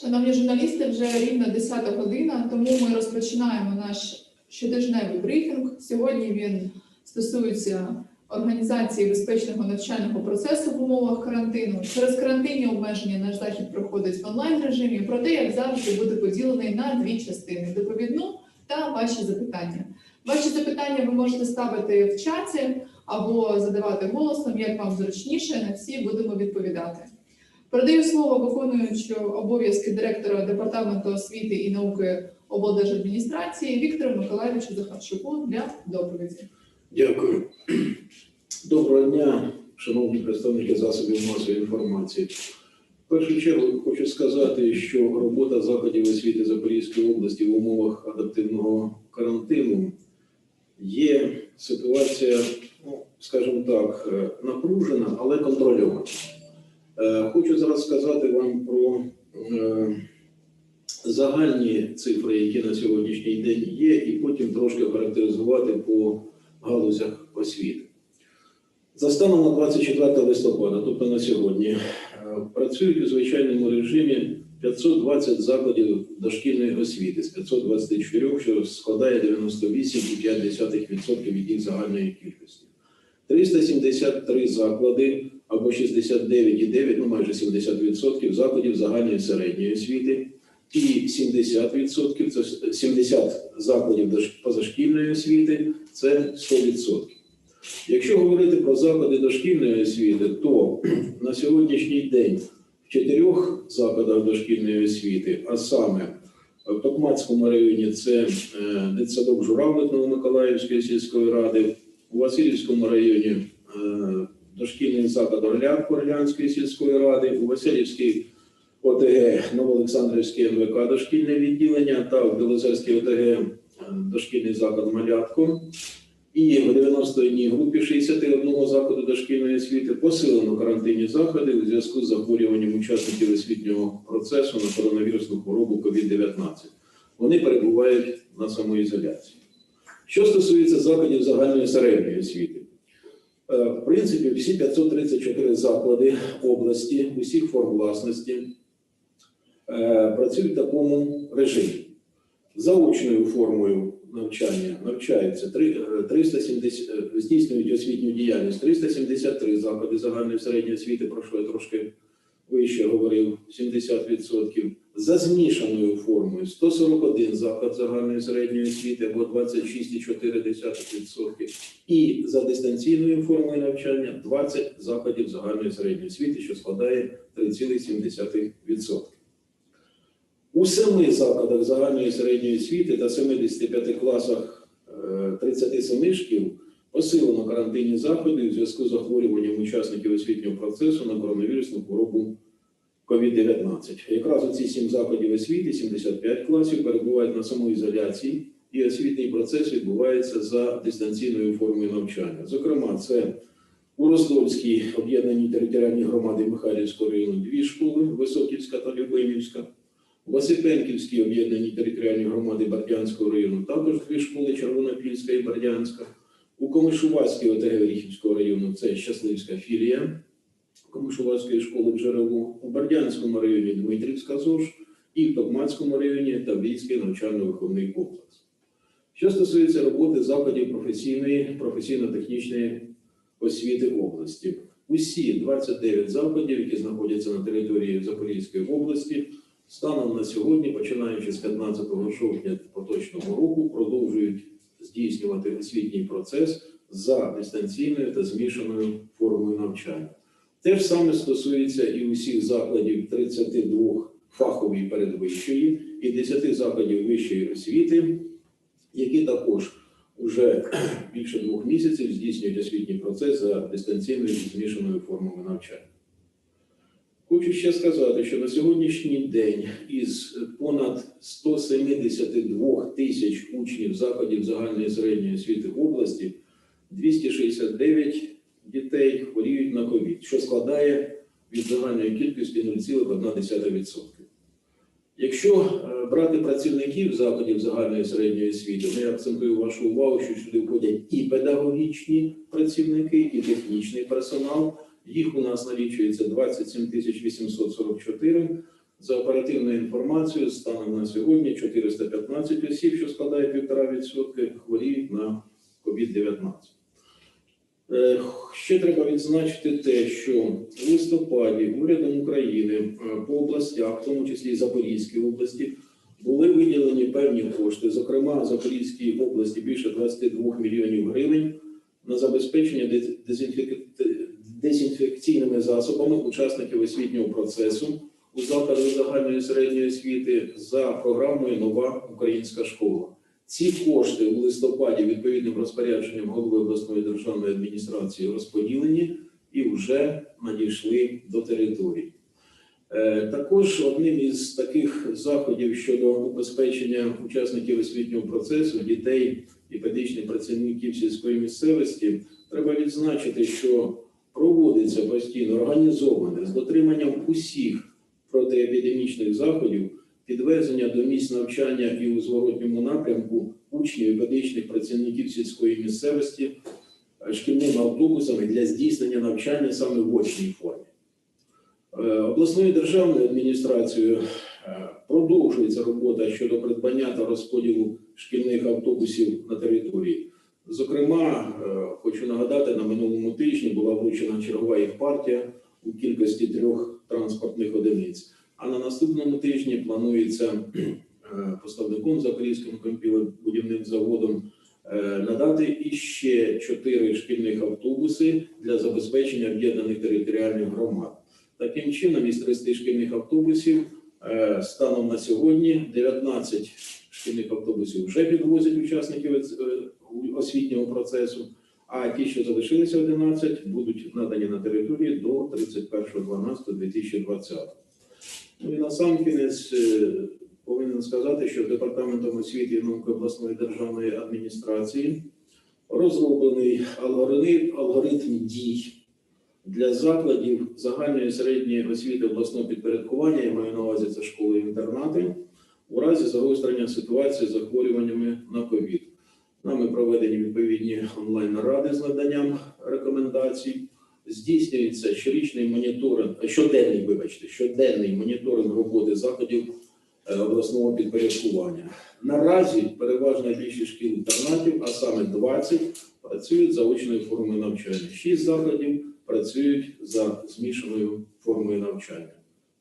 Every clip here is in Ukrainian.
Шановні журналісти, вже рівно 10 година, тому ми розпочинаємо наш щотижневий брифінг. Сьогодні він стосується організації безпечного навчального процесу в умовах карантину. Через карантинні обмеження наш захід проходить в онлайн режимі. Проте, як завжди, буде поділений на дві частини: доповідну та ваші запитання. Ваші запитання ви можете ставити в чаті або задавати голосом, як вам зручніше. На всі будемо відповідати. Передаю слово виконуючому обов'язки директора департаменту освіти і науки облдержадміністрації Віктору Миколаївичу Захарчуку для доповіді. Дякую. Доброго дня, шановні представники засобів масової інформації. В першу чергу хочу сказати, що робота закладів освіти Запорізької області в умовах адаптивного карантину є ситуація, ну, скажімо так, е, напружена, але контрольована. Е, Хочу зараз сказати вам про е, загальні цифри, які на сьогоднішній день є, і потім трошки характеризувати по галузях освіти. За станом на 24 листопада, тобто на сьогодні, е, працюють у звичайному режимі 520 закладів дошкільної освіти з 524, що складає 98,5% від їх загальної кількості. 373 заклади або 69,9, ну майже 70% закладів загальної середньої освіти і 70%, це 70 закладів позашкільної освіти, це 100%. Якщо говорити про заклади дошкільної освіти, то на сьогоднішній день в чотирьох закладах дошкільної освіти, а саме в Токмацькому районі це е, дитсадок Журавлик Новомиколаївської сільської ради, у Васильівському районі е, дошкільний заклад Орлян Орлянської сільської ради, у Васильівській ОТГ Новоолександрівське НВК дошкільне відділення та в Білозерській ОТГ е, дошкільний заклад Малятко. І в 91 групі 61 закладу дошкільної освіти посилено карантинні заходи у зв'язку з захворюванням учасників освітнього процесу на коронавірусну хворобу COVID-19. Вони перебувають на самоізоляції. Що стосується закладів загальної середньої освіти, Е, в принципі, всі 534 заклади області, усіх форм власності е, працюють в такому режимі. Заочною формою навчання навчаються е, 370, е, здійснюють освітню діяльність 373 заклади загальної середньої освіти, про що я трошки вище говорив, 70%. За змішаною формою 141 заклад загальної середньої освіти або 26,4%. І за дистанційною формою навчання 20 закладів загальної середньої освіти, що складає 3,7%. У семи закладах загальної середньої освіти та 75 класах е, 37 шкіл посилено карантинні заходи у зв'язку з захворюванням учасників освітнього процесу на коронавірусну хворобу COVID-19. Якраз у ці сім закладів освіти, 75 класів, перебувають на самоізоляції, і освітній процес відбувається за дистанційною формою навчання. Зокрема, це у Роздольській об'єднаній територіальній громаді Михайлівського району дві школи Високівська та Любимівська. У Васипенківській об'єднаній територіальній громади Бердянського району також дві школи Червонопільська і Бердянська. У Комишувацькій ОТГ Оріхівського району це Щасливська філія Комишувацької школи джерело, у Бердянському районі Дмитрівська ЗОЖ і в Токмацькому районі Таврійський навчально-виховний комплекс. Що стосується роботи закладів професійної, професійно-технічної освіти області, усі 29 закладів, які знаходяться на території Запорізької області, станом на сьогодні, починаючи з 15 жовтня поточного року, продовжують здійснювати освітній процес за дистанційною та змішаною формою навчання. Те ж саме стосується і усіх закладів 32 фахової передвищої і 10 закладів вищої освіти, які також вже більше двох місяців здійснюють освітній процес за дистанційною змішаною формами навчання. Хочу ще сказати, що на сьогоднішній день із понад 172 тисяч учнів закладів загальної середньої освіти в області 269 дітей хворіють на ковід, що складає від загальної кількості 0,1%. Якщо е, брати працівників закладів загальної середньої освіти, ну, я акцентую вашу увагу, що сюди входять і педагогічні працівники, і технічний персонал. Їх у нас налічується 27 тисяч 844. За оперативною інформацією, станом на сьогодні 415 осіб, що складає 1,5%, хворіють на COVID-19. Е, Ще треба відзначити те, що в листопаді урядом України е, по областях, в тому числі і Запорізькій області, були виділені певні кошти. Зокрема, Запорізькій області більше 22 мільйонів гривень на забезпечення дез- дезінфекційними засобами учасників освітнього процесу у закладах загальної середньої освіти за програмою Нова українська школа. Ці кошти у листопаді відповідним розпорядженням голови обласної державної адміністрації розподілені і вже надійшли до території. Е, Також одним із таких заходів щодо убезпечення учасників освітнього процесу, дітей і педагогічних працівників сільської місцевості, треба відзначити, що проводиться постійно організоване з дотриманням усіх протиепідемічних заходів підвезення до місць навчання і у зворотньому напрямку учнів і педагогічних працівників сільської місцевості шкільними автобусами для здійснення навчання саме в очній формі. Е, Обласною державною адміністрацією е, продовжується робота щодо придбання та розподілу шкільних автобусів на території. Зокрема, е, хочу нагадати, на минулому тижні була вручена чергова їх партія у кількості трьох транспортних одиниць. А на наступному тижні планується е, поставником Запорізьким компілобудівним заводом е, надати іще чотири шкільних автобуси для забезпечення об'єднаних територіальних громад. Таким чином, із 30 шкільних автобусів е, станом на сьогодні 19 шкільних автобусів вже підвозять учасників освітнього процесу, а ті, що залишилися 11, будуть надані на території до 31.12.2020. Ну і на сам кінець е, повинен сказати, що департаментом освіти і науки обласної державної адміністрації розроблений алгоритм, алгоритм дій для закладів загальної середньої освіти обласного підпорядкування, я маю на увазі це школи-інтернати, у разі загострення ситуації з захворюваннями на ковід. Нами проведені відповідні онлайн-наради з наданням рекомендацій. Здійснюється щорічний моніторинг, е, щоденний, вибачте, щоденний моніторинг роботи заходів е, обласного підпорядкування. Наразі переважна більшість шкіл інтернатів, а саме 20, працюють за очною формою навчання. 6 закладів працюють за змішаною формою навчання.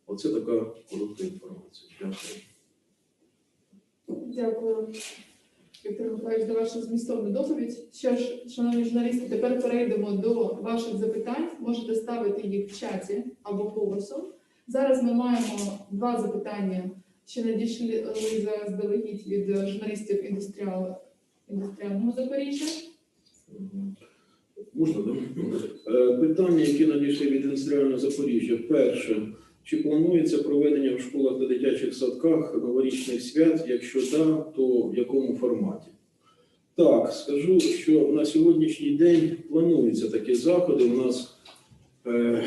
Оце така коротка інформація. Дякую. Дякую, Віктор Миколаївич, за вашу змістовну доповідь. Що ж, шановні журналісти, тепер перейдемо до ваших запитань. Можете ставити їх в чаті або голосом. Зараз ми маємо два запитання, що надійшли заздалегідь від журналістів індустріал... індустріального Запоріжжя. Можна, да? Е, Питання, які надійшли від індустріального Запоріжжя. Перше, чи планується проведення в школах та дитячих садках новорічних свят? Якщо так, то в якому форматі? Так, скажу, що на сьогоднішній день плануються такі заходи. У нас е,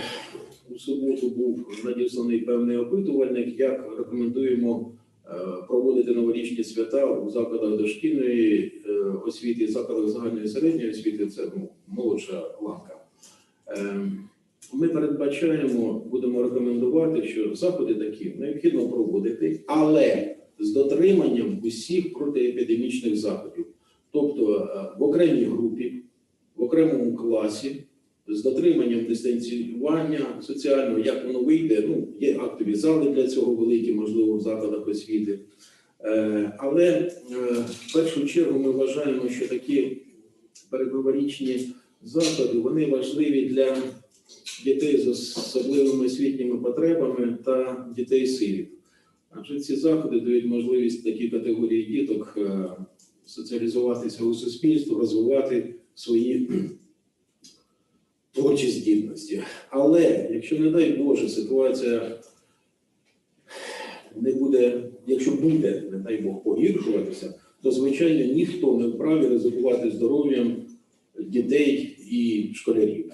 у суботу був надісланий певний опитувальник, як рекомендуємо е, проводити новорічні свята у закладах дошкільної е, освіти, закладах загальної середньої освіти. Це ну, молодша ланка. Е, Ми передбачаємо, будемо рекомендувати, що заходи такі необхідно проводити, але з дотриманням усіх протиепідемічних заходів, тобто е, в окремій групі, в окремому класі, з дотриманням дистанціювання соціального, як воно вийде. Ну, є актові зали для цього великі, можливо, в закладах освіти. Е, Але е, в першу чергу ми вважаємо, що такі передноворічні заходи вони важливі для дітей з особливими освітніми потребами та дітей сиріт. Адже ці заходи дають можливість такій категорії діток е, соціалізуватися у суспільство, розвивати свої творчі здібності. Але якщо, не дай Боже, ситуація не буде, якщо буде, не дай Бог, погіршуватися, то звичайно ніхто не вправі ризикувати здоров'ям дітей і школярів.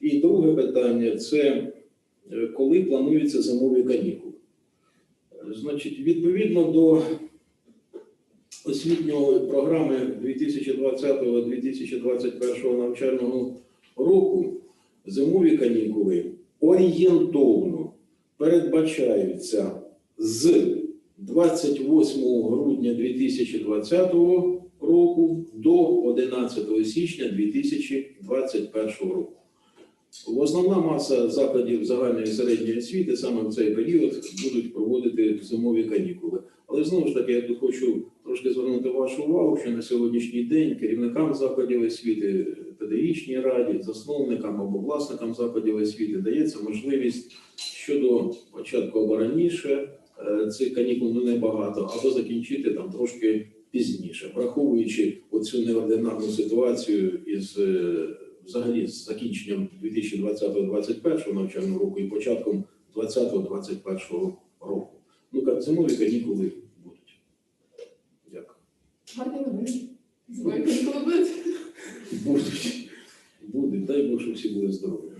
І друге питання це е, коли плануються зимові канікули. Е, Значить, відповідно до освітньої програми 2020-2021 навчального року, зимові канікули орієнтовно передбачаються з 28 грудня 2020 року до 11 січня 2021 року. Основна маса закладів загальної і середньої освіти саме в цей період будуть проводити зимові канікули. Але знову ж таки, я хочу трошки звернути вашу увагу, що на сьогоднішній день керівникам закладів освіти, педагогічній раді, засновникам або власникам закладів освіти дається можливість щодо початку або раніше е, цих канікул ну, небагато, або закінчити там трошки пізніше, враховуючи оцю неординарну ситуацію із е, взагалі з закінченням 2020-2021 навчального року і початком 2020-2021 року. Ну, зимові канікули будуть. Дякую. Гарні новини. Зимові канікули будуть. Будуть. Будуть. Дай Бог, щоб всі були здорові.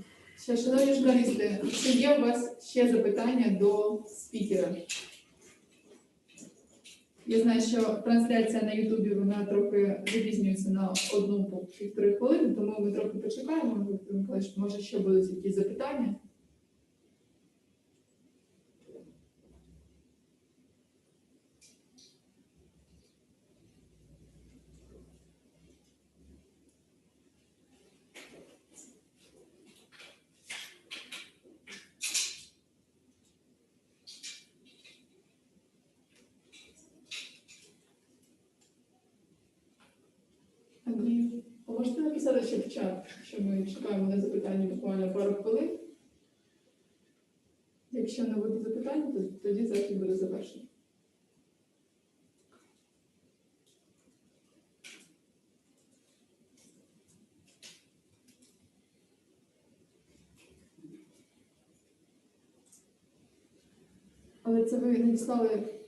Ще, шановні журналісти, чи є у вас ще запитання до спікера? Я знаю, що трансляція на Ютубі вона трохи запізнюється на одну півтори хвилини, тому ми трохи почекаємо. Може ще будуть якісь запитання? Андрію, а можете написати ще в чат, що ми чекаємо на запитання буквально пару хвилин? Якщо не буде запитань, то тоді захід буде завершений. Але це ви надіслали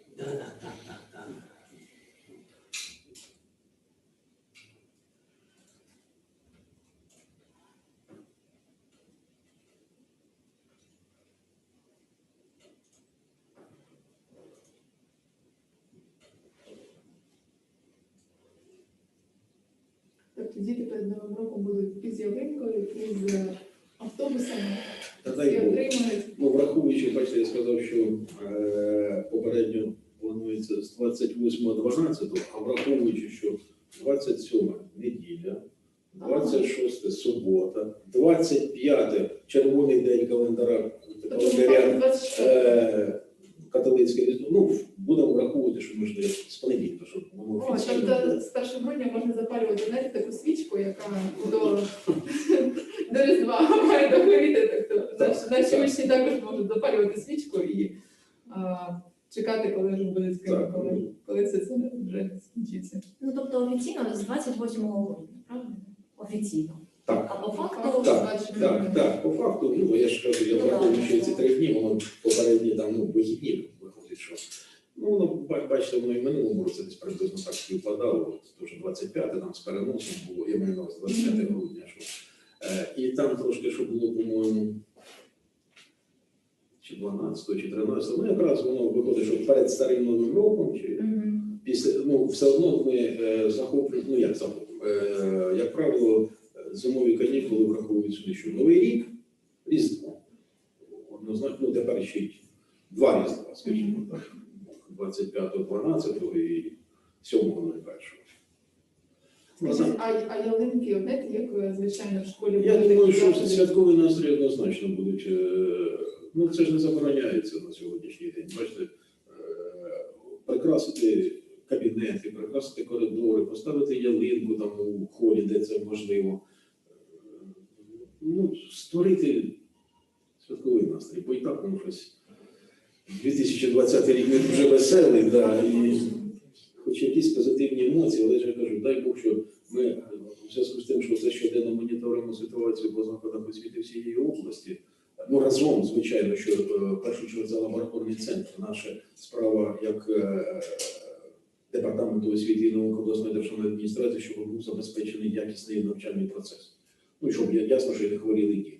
Тобто діти перед Новим роком будуть із ялинкою, із е, автобусами, Та і отримають. Ну, враховуючи, бачите, я сказав, що е, попередньо планується з 28.12, а враховуючи, що 27 неділя, 26 субота, 25 червоний день календара календаря 24 е, католицьке різдво. Ну, будемо враховувати, що можливо з понеділка, О, офіційно тобто з 1 грудня можна запалювати знаєте, таку свічку, яка до, до Різдва має догоріти. Тобто наші, учні також можуть запалювати свічку і а, чекати, коли вже буде Так. коли, коли все це вже скінчиться. Ну тобто офіційно з 28 грудня, правильно? Офіційно. Так. А по факту Так, так, так, по факту, ну я ж кажу, я Ну, враховую, що ці три дні, воно попередні там ну, вихідні виходить, що. Ну, воно, бачите, воно і в минулому році десь приблизно так співпадало, дуже 25 там з переносом було, я маю на увазі 25 грудня, що. Е, і там трошки, що було, по-моєму, чи 12, чи 13, ну якраз воно виходить, що перед старим новим роком, чи Мгм. після ну все одно ми е, захоплюємо, ну як захоплюємо, е, як правило, зимові канікули враховують сюди, що новий рік, різдво. Однозначно, ну тепер ще й два різдва, скажімо так, 25-го, 12-го і 7-го, 01-го. Ну, а, а ялинки, знаєте, як е, звичайно в школі Я думаю, що заходи? святкові настрої однозначно будуть. е, Ну, це ж не забороняється на сьогоднішній день. Бачите, е, прикрасити кабінети, прикрасити коридори, поставити ялинку там у холі, де це можливо. Ну, створити святковий настрій. Бо і так воно щось 2020 рік не дуже веселий, да, і хоч якісь позитивні емоції, але ж я кажу, дай Бог, що ми в зв'язку з тим, що це щоденно моніторимо ситуацію по закладах освіти всієї області. Ну разом, звичайно, що е, в першу чергу це лабораторний центр. Наша справа як е, департаменту освіти і науки обласної державної адміністрації, щоб був забезпечений якісний навчальний процес. Ну щоб ясно, що не хворіли діти.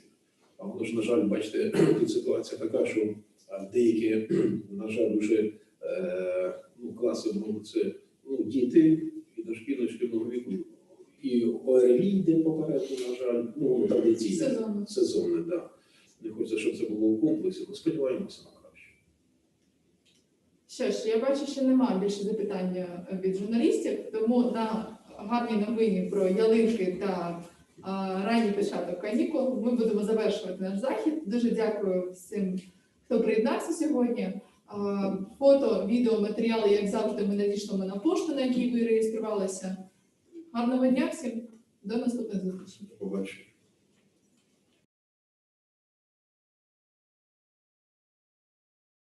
А воно ж, на жаль, бачите, тут ситуація така, що е, деякі, на жаль, вже е, ну, класи можуть це ну, діти і дошкільного шкільного віку, і ОРВІ йде попереду, на жаль, ну традиційно Сезонно. сезонне, да. Не хочеться, щоб це було у комплексі, але сподіваємося на краще. Що ж, я бачу, що немає більше запитання від журналістів, тому на гарній новині про ялинки та а, ранній початок канікул ми будемо завершувати наш захід. Дуже дякую всім, хто приєднався сьогодні. Фото, відео, матеріали, як завжди, ми надійшлимо на пошту, на якій ви реєструвалися. Гарного дня всім, до наступних зустрічей. Побачимо.